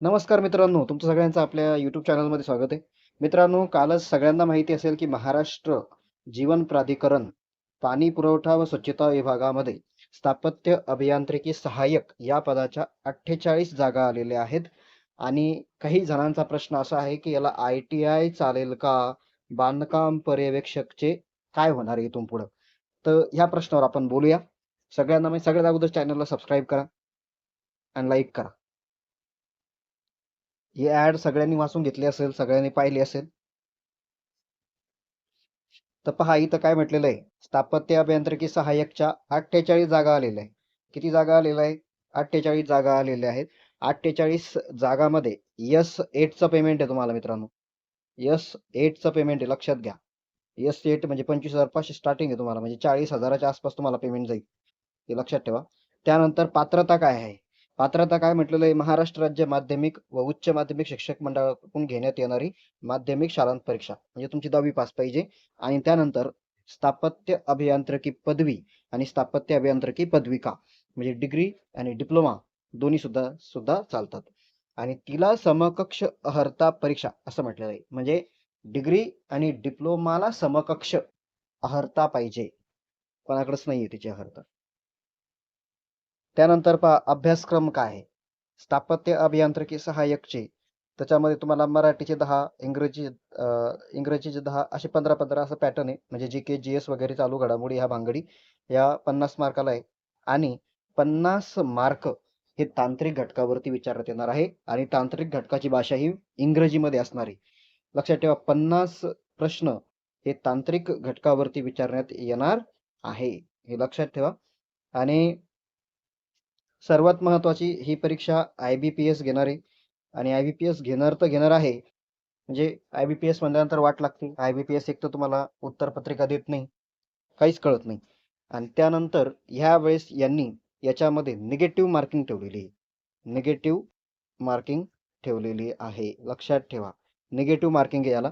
नमस्कार मित्रांनो, तुमचं सगळ्यांचं आपल्या युट्यूब चॅनलमध्ये स्वागत आहे. मित्रांनो, कालच सगळ्यांना माहिती असेल, की महाराष्ट्र जीवन प्राधिकरण पाणी पुरवठा व स्वच्छता विभागामध्ये स्थापत्य अभियांत्रिकी सहाय्यक या पदाच्या 48 जागा आलेल्या आहेत आणि काही जणांचा प्रश्न असा आहे, की याला आय-टी-आय चालेल का? बांधकाम पर्यवेक्षकचे काय होणार इथून पुढं? तर ह्या प्रश्नावर आपण बोलूया. सगळ्यांना मी सगळ्यात अगोदर चॅनलला सबस्क्राईब करा आणि लाईक करा. ही ॲड सगळ्यांनी वाचून घेतली असेल, सगळ्यांनी पाहिली असेल. तर पहा इथं काय म्हटलेलं आहे, स्थापत्य अभियांत्रिकी सहाय्यकच्या 48 जागा आलेल्या आहे. किती जागा आलेल्या आहे? 48 जागा आलेल्या आहेत. 48 जागामध्ये यस एटचं पेमेंट आहे तुम्हाला मित्रांनो. यस एटचं पेमेंट आहे लक्षात घ्या. यस एट म्हणजे 25,500 स्टार्टिंग आहे तुम्हाला म्हणजे 40,000च्या आसपास तुम्हाला पेमेंट जाईल. हे लक्षात ठेवा. त्यानंतर पात्रता काय आहे? पात्रता काय म्हटलेलं आहे, महाराष्ट्र राज्य माध्यमिक व उच्च माध्यमिक शिक्षक मंडळाकडून घेण्यात येणारी माध्यमिक शालांत परीक्षा म्हणजे तुमची 10वी पास पाहिजे आणि त्यानंतर स्थापत्य अभियांत्रिकी पदवी आणि स्थापत्य अभियांत्रिकी पदविका म्हणजे डिग्री आणि डिप्लोमा दोन्ही सुद्धा सुद्धा चालतात आणि तिला समकक्ष अर्हता परीक्षा असं म्हटलेलं आहे. म्हणजे डिग्री आणि डिप्लोमाला समकक्ष अर्हता पाहिजे. कोणाकडेच नाहीये तिची अर्हता. त्यानंतर पहा अभ्यासक्रम काय आहे? स्थापत्य अभियांत्रिकी सहाय्यकचे त्याच्यामध्ये तुम्हाला मराठीचे दहा इंग्रजी इंग्रजीचे दहा असे 15-15 असं पॅटर्न आहे. म्हणजे जी-के, जी-एस वगैरे चालू घडामोडी ह्या भांगडी या 50 मार्काला आहे आणि 50 मार्क हे तांत्रिक घटकावरती विचारण्यात येणार आहे आणि तांत्रिक घटकाची भाषा ही इंग्रजीमध्ये असणार आहे. लक्षात ठेवा 50 प्रश्न हे तांत्रिक घटकावरती विचारण्यात येणार आहे. हे लक्षात ठेवा आणि सर्वात महत्त्वाची ही परीक्षा आय-बी-पी-एस घेणार आहे आणि आय-बी-पी-एस घेणार तर घेणार आहे. म्हणजे आय-बी-पी-एस म्हणल्यानंतर वाट लागते. आय-बी-पी-एस एक तर तुम्हाला उत्तरपत्रिका देत नाही. काहीच कळत नाही आणि त्यानंतर ह्या वेळेस यांनी याच्यामध्ये निगेटिव्ह मार्किंग ठेवलेली आहे. निगेटिव्ह मार्किंग ठेवलेली आहे. लक्षात ठेवा. निगेटिव्ह मार्किंग आहे याला.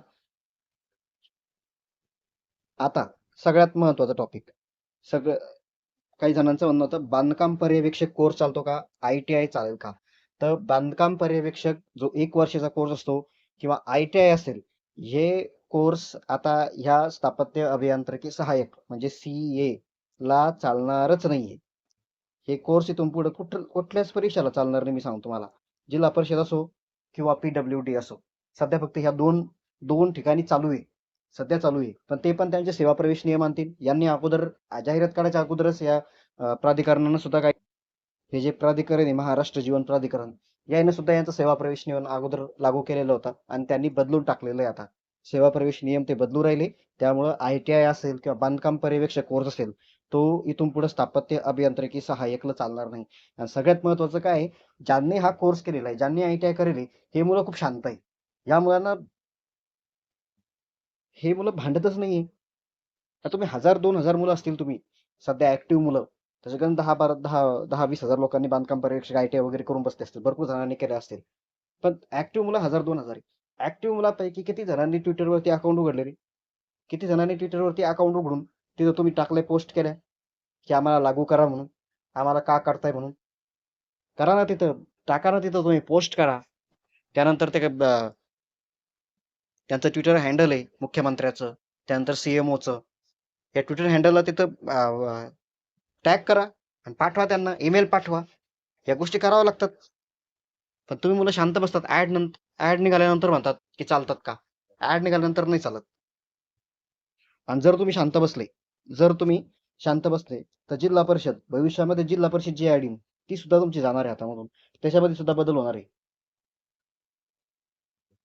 आता सगळ्यात महत्त्वाचा टॉपिक. सगळं काही जणांचं म्हणणं होतं बांधकाम पर्यवेक्षक कोर्स चालतो का? आय-टी-आय चालेल का? तर बांधकाम पर्यवेक्षक जो एक वर्षाचा कोर्स असतो किंवा आय-टी-आय असेल, हे कोर्स आता ह्या स्थापत्य अभियांत्रिकी सहाय्यक म्हणजे सी-एला चालणारच नाहीये. हे कोर्स इथून पुढे कुठ कुठल्याच परीक्षेला चालणार नाही मी सांगतो तुम्हाला. जिल्हा परिषद असो किंवा पी-डब्ल्यू-डी असो. सध्या फक्त ह्या 2 2 ठिकाणी चालू आहे. सध्या चालू आहे. पण ते पण त्यांचे सेवा प्रवेश नियम आणतील. यांनी अगोदर जाहिरात काढायच्या अगोदरच या प्राधिकरणानं सुद्धा काय हे जे प्राधिकरण आहे महाराष्ट्र जीवन प्राधिकरण याने सुद्धा यांचा सेवा प्रवेश नियम अगोदर लागू केलेला होता आणि त्यांनी बदलून टाकलेलं आहे आता. सेवा प्रवेश नियम ते बदलू राहिले. त्यामुळं आय-टी-आय असेल किंवा बांधकाम पर्यवेक्षक कोर्स असेल, तो इथून पुढे स्थापत्य अभियांत्रिकी सहाय्यकला चालणार नाही. आणि सगळ्यात महत्त्वाचं काय आहे, ज्यांनी हा कोर्स केलेला आहे, ज्यांनी आय-टी-आय करेल हे मुलं खूप शांत आहे. या मुलांना हे मुलं भांडतच नाहीये. आता तुम्ही 1000-2000 मुलं असतील तुम्ही, सध्या ऍक्टिव्ह मुलं. त्याच्याकडून 10-12 10 10-20,000 लोकांनी बांधकाम पर्यवेक्षक आय-टी-आय वगैरे करून बसले असतील. भरपूर जणांनी केले असतील. पण ऍक्टिव्ह मुलं हजार दोन हजार ऍक्टिव्ह मुलांपैकी किती जणांनी ट्विटरवरती अकाउंट उघडले रे? किती जणांनी ट्विटरवरती अकाउंट उघडून तिथं तुम्ही टाकलंय पोस्ट केल्या, की आम्हाला लागू करा म्हणून. आम्हाला का करताय म्हणून? करा ना तिथं. टाका ना तिथं तुम्ही पोस्ट करा. त्यानंतर ते ब त्यांचं ट्विटर हँडल आहे मुख्यमंत्र्याचं, त्यानंतर सीएमओचं या ट्विटर हँडलला तिथं टॅग करा आणि पाठवा त्यांना. ईमेल पाठवा. या गोष्टी कराव्या लागतात. पण तुम्ही मुलं शांत बसतात. ऍड नंतर ऍड निघाल्यानंतर म्हणतात, की चालतात का? ॲड निघाल्यानंतर नाही चालत. आणि जर तुम्ही शांत बसले, जर तुम्ही शांत बसले, तर जिल्हा परिषद भविष्यामध्ये जिल्हा परिषद जी ॲड येईल, ती सुद्धा तुमची जाणार आहे हातामधून. त्याच्यामध्ये सुद्धा बदल होणार आहे.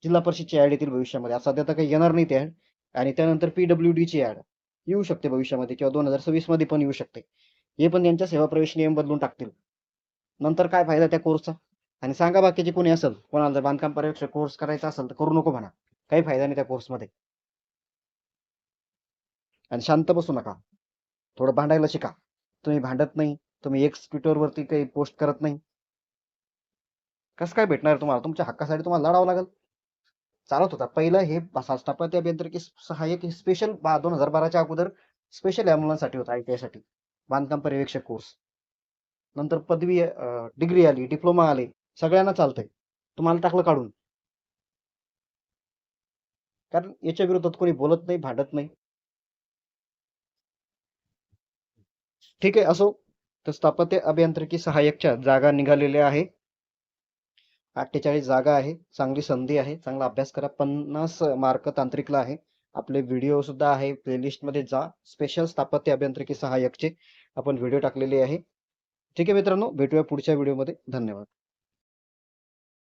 जिल्हा परिषदची ऍड येतील भविष्यामध्ये. सध्या तर काही येणार नाही ते ऍड आणि त्यानंतर पी-डब्ल्यू-डीची ऍड येऊ शकते भविष्यामध्ये किंवा 2026 मध्ये पण येऊ शकते. हे पण त्यांच्या सेवा प्रवेश नियम बदलून टाकतील. नंतर काय फायदा त्या कोर्सचा? आणि सांगा बाकीचे कोणी असेल, कोणाला जर बांधकाम पर्यवेक्षक कोर्स करायचा असेल, तर करू नको म्हणा. काही फायदा नाही त्या कोर्समध्ये. आणि शांत बसू नका. थोडं भांडायला शिका. तुम्ही भांडत नाही. तुम्ही एक्स ट्विटरवरती काही पोस्ट करत नाही. कसं काय भेटणार तुम्हाला? तुमच्या हक्कासाठी तुम्हाला लढावं लागेल. चालत होता. पहिलं हे स्थापत्य अभियांत्रिकी सहाय्यक स्पेशल दोन हजार बाराच्या अगोदर स्पेशल या मुलांसाठी होतं आय-टी-आयसाठी. बांधकाम पर्यवेक्षक कोर्स. नंतर पदवी डिग्री आली, डिप्लोमा आले. सगळ्यांना चालतंय. तुम्हाला टाकलं काढून कारण याच्या विरोधात कोणी बोलत नाही भांडत नाही ठीक आहे असो तर स्थापत्य अभियांत्रिकी सहाय्यकच्या जागा निघालेल्या आहे अठ्ठेचाळीस जागा आहे चांगली संधी आहे चांगला अभ्यास करा. पन्नास मार्क तांत्रिकला आहे. आपले व्हिडिओ सुद्धा आहे. प्लेलिस्टमध्ये जा. स्पेशल स्थापत्य अभियांत्रिकी सहाय्यकचे आपण व्हिडिओ टाकलेले आहे. ठीक आहे मित्रांनो भेटूया पुढच्या व्हिडिओमध्ये धन्यवाद.